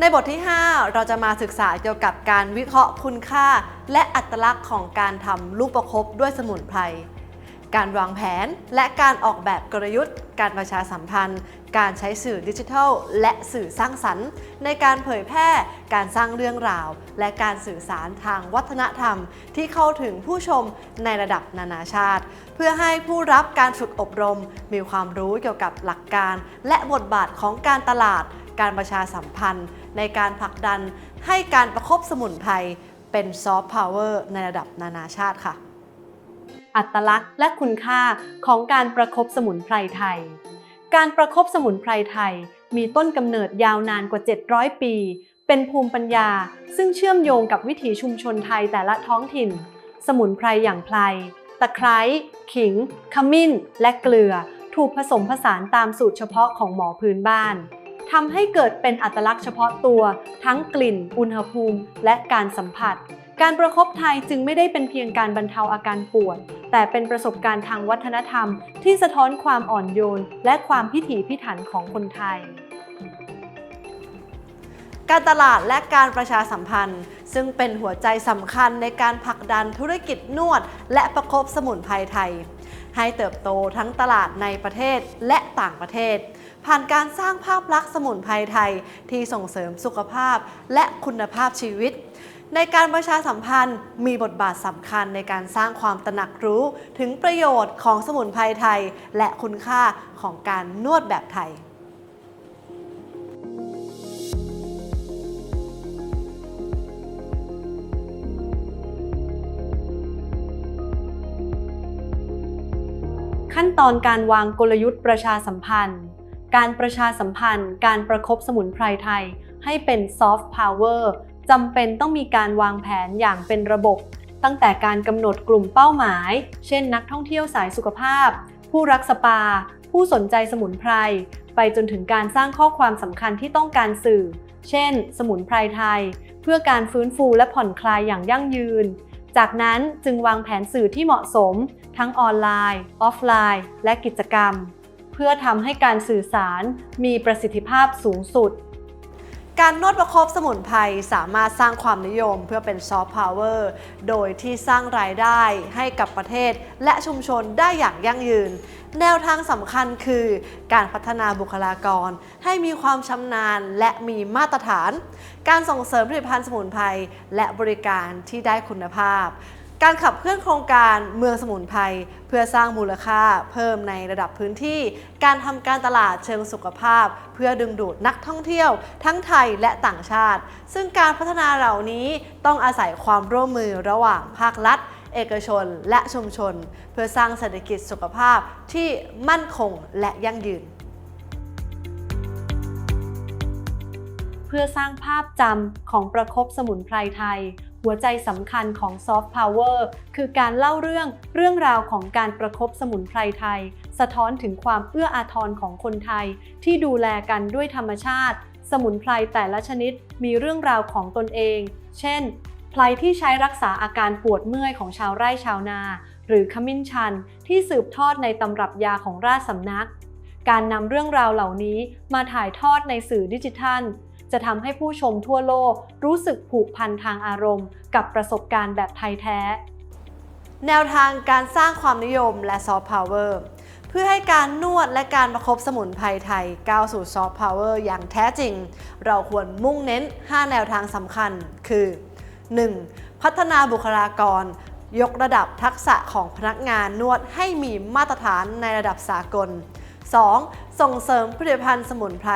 ในบทที่ 5 เราจะมาศึกษาเกี่ยวกับการวิเคราะห์คุณค่า และอัตลักษณ์ของการทำลูกประคบด้วยสมุนไพร การวางแผนและการออกแบบกลยุทธ์ การประชาสัมพันธ์ การใช้สื่อดิจิทัล และสื่อสร้างสรรค์ ในการเผยแพร่ การสร้างเรื่องราว และการสื่อสารทางวัฒนธรรม ที่เข้าถึงผู้ชมในระดับนานาชาติ เพื่อให้ผู้รับการฝึกอบรม มีความรู้เกี่ยวกับหลักการ และบทบาทของการตลาด การประชาสัมพันธ์ ในการผลักดันให้การประคบสมุนไพรเป็นซอฟต์พาวเวอร์ในระดับนานาชาติค่ะ อัตลักษณ์และคุณค่าของการประคบสมุนไพรไทย การประคบสมุนไพรไทย มีต้นกำเนิดยาวนานกว่า 700 ปี เป็นภูมิปัญญา ซึ่งเชื่อมโยงกับวิถีชุมชนไทยแต่ละท้องถิ่น สมุนไพรอย่างไพรตะไคร้ ขิง ขมิ้น และเกลือ ถูกผสมผสานตามสูตรเฉพาะของหมอพื้นบ้าน ทำให้เกิดเป็นอัตลักษณ์เฉพาะตัว ทั้งกลิ่น อุณหภูมิ และการสัมผัส การประคบไทยจึงไม่ได้เป็นเพียงการบรรเทาอาการปวด แต่เป็นประสบการณ์ทางวัฒนธรรม ที่สะท้อนความอ่อนโยน และความพิถีพิถันของคนไทยการตลาดและการประชาสัมพันธ์ ซึ่งเป็นหัวใจสำคัญในการผลักดันธุรกิจนวด และประคบสมุนไพรไทย ให้เติบโตทั้งตลาดในประเทศและต่างประเทศ ผ่านการสร้างภาพลักษณ์สมุนไพรไทยที่ส่งเสริมสุขภาพและคุณภาพชีวิต ในการประชาสัมพันธ์มีบทบาทสำคัญในการสร้างความตระหนักรู้ถึงประโยชน์ของสมุนไพรไทย และคุณค่าของการนวดแบบไทย ขั้นตอนการวางกลยุทธ์ประชาสัมพันธ์ การประชาสัมพันธ์ การประคบสมุนไพรไทย ให้เป็นซอฟต์พาวเวอร์จำเป็นต้องมีการวางแผนอย่างเป็นระบบ ตั้งแต่การกำหนดกลุ่มเป้าหมาย เช่นนักท่องเที่ยวสายสุขภาพ ผู้รักสปา ผู้สนใจสมุนไพร ไปจนถึงการสร้างข้อความสำคัญที่ต้องการสื่อ เช่น สมุนไพรไทย เพื่อการฟื้นฟูและผ่อนคลายอย่างยั่งยืน จากนั้นจึงวางแผนสื่อที่เหมาะสม ทั้งออนไลน์ ออฟไลน์ และกิจกรรม เพื่อทำให้การสื่อสารมีประสิทธิภาพสูงสุด การนวดประคบสมุนไพรสามารถสร้างความนิยมเพื่อเป็นซอฟต์พาวเวอร์โดยที่สร้างรายได้ให้กับประเทศและชุมชนได้อย่างยั่งยืน แนวทางสำคัญคือการพัฒนาบุคลากร ให้มีความชำนาญและมีมาตรฐาน การส่งเสริมผลิตภัณฑ์สมุนไพรและบริการที่ได้คุณภาพ การขับเคลื่อนโครงการเมืองสมุนไพรเพื่อสร้างมูลค่าเพิ่มในระดับพื้นที่ การทำการตลาดเชิงสุขภาพ เพื่อดึงดูดนักท่องเที่ยว ทั้งไทยและต่างชาติ ซึ่งการพัฒนาเหล่านี้ต้องอาศัยความร่วมมือระหว่างภาครัฐ เอกชน และชุมชน เพื่อสร้างเศรษฐกิจสุขภาพที่มั่นคงและยั่งยืน เพื่อสร้างภาพจำของประคบสมุนไพรไทย หัวใจสำคัญของซอฟต์พาวเวอร์คือการเล่าเรื่องเรื่องราวของการประคบสมุนไพรไทย สะท้อนถึงความเอื้ออาทรของคนไทย ที่ดูแลกันด้วยธรรมชาติ สมุนไพรแต่ละชนิดมีเรื่องราวของตนเอง เช่นไพรที่ใช้รักษาอาการปวดเมื่อยของชาวไร่ชาวนา หรือขมิ้นชันที่สืบทอดในตำรับยาของราชสำนัก การนำเรื่องราวเหล่านี้มาถ่ายทอดในสื่อดิจิทัล จะทำให้ผู้ชมทั่วโลกรู้สึกผูกพันทางอารมณ์ กับประสบการณ์แบบไทยแท้ แนวทางการสร้างความนิยมและซอฟต์พาวเวอร์เพื่อให้การนวดและการประคบสมุนไพรไทยก้าวสู่ซอฟต์พาวเวอร์อย่างแท้จริง เราควรมุ่งเน้น 5 แนวทางสำคัญ คือ 1. พัฒนาบุคลากร ยกระดับทักษะของพนักงานนวดให้มีมาตรฐานในระดับสากล 2. ส่งเสริมผลิตภัณฑ์สมุนไพร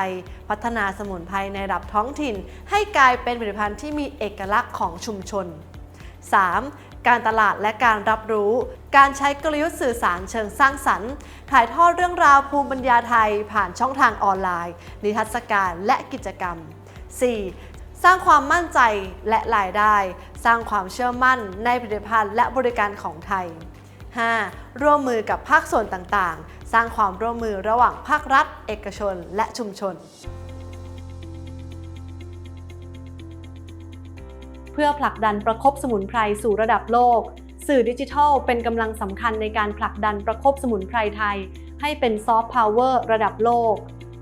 พัฒนาสมุนไพรในระดับท้องถิ่น ให้กลายเป็นผลิตภัณฑ์ที่มีเอกลักษณ์ของชุมชน 3. การตลาดและการรับรู้ การใช้กลยุทธ์สื่อสารเชิงสร้างสรรค์ ถ่ายทอดเรื่องราวภูมิปัญญาไทย ผ่านช่องทางออนไลน์ นิทรรศการและกิจกรรม 4. สร้างความมั่นใจและรายได้ สร้างความเชื่อมั่นในผลิตภัณฑ์และบริการของไทย 5. ร่วมมือกับภาคส่วนต่างๆ สร้างความร่วมมือระหว่างภาครัฐ เอกชน และชุมชน เพื่อผลักดันประคบสมุนไพรสู่ระดับโลก สื่อดิจิทัลเป็นกำลังสำคัญในการผลักดันประคบสมุนไพรไทย ให้เป็นซอฟต์พาวเวอร์ระดับโลก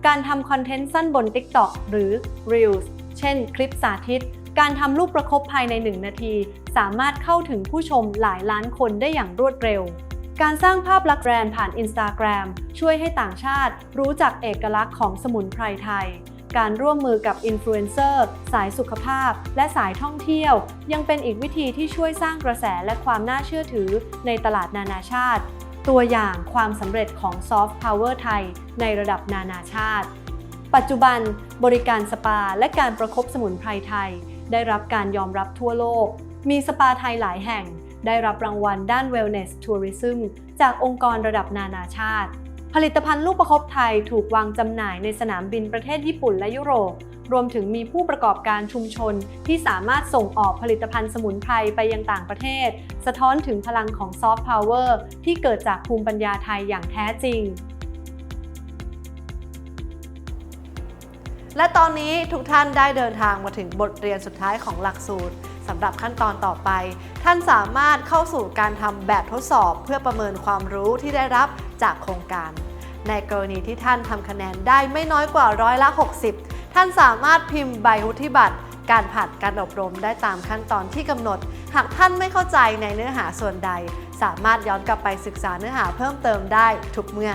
การทำคอนเทนต์สั้นบน TikTok หรือ Reels เช่น คลิปสาธิต การทำรูปประคบภายใน 1 นาที สามารถเข้าถึงผู้ชมหลายล้านคนได้อย่างรวดเร็ว การสร้างภาพลักษณ์แบรนด์ผ่าน Instagram ช่วยให้ต่างชาติรู้จักเอกลักษณ์ของสมุนไพรไทย การร่วมมือกับอินฟลูเอนเซอร์สายสุขภาพ และสายท่องเที่ยว ยังเป็นอีกวิธีที่ช่วยสร้างกระแสและความน่าเชื่อถือในตลาดนานาชาติ ตัวอย่างความสำเร็จของซอฟต์พาวเวอร์ไทย ในระดับนานาชาติ ปัจจุบัน บริการสปาและการประคบสมุนไพรไทย ได้รับการยอมรับทั่วโลก มีสปาไทยหลายแห่ง ได้รับรางวัลด้าน Wellness Tourism จากองค์กรระดับนานาชาติ ผลิตภัณฑ์ลูกประคบไทยถูกวางจำหน่ายในสนามบินประเทศญี่ปุ่นและยุโรป รวมถึงมีผู้ประกอบการชุมชนที่สามารถส่งออกผลิตภัณฑ์สมุนไพรไปยังต่างประเทศ สะท้อนถึงพลังของซอฟต์พาวเวอร์ที่เกิดจากภูมิปัญญาไทยอย่างแท้จริง และตอนนี้ทุกท่านได้เดินทางมาถึงบทเรียนสุดท้ายของหลักสูตรสำหรับขั้นตอนต่อไป ท่านสามารถเข้าสู่การทำแบบทดสอบเพื่อประเมินความรู้ที่ได้รับจากโครงการ ในกรณีที่ท่านทำคะแนนได้ไม่น้อยกว่าร้อยละ 60 ท่านสามารถพิมพ์ใบวุฒิบัตรการผ่านการอบรมได้ตามขั้นตอนที่กำหนด หากท่านไม่เข้าใจในเนื้อหาส่วนใด สามารถย้อนกลับไปศึกษาเนื้อหาเพิ่มเติมได้ทุกเมื่อ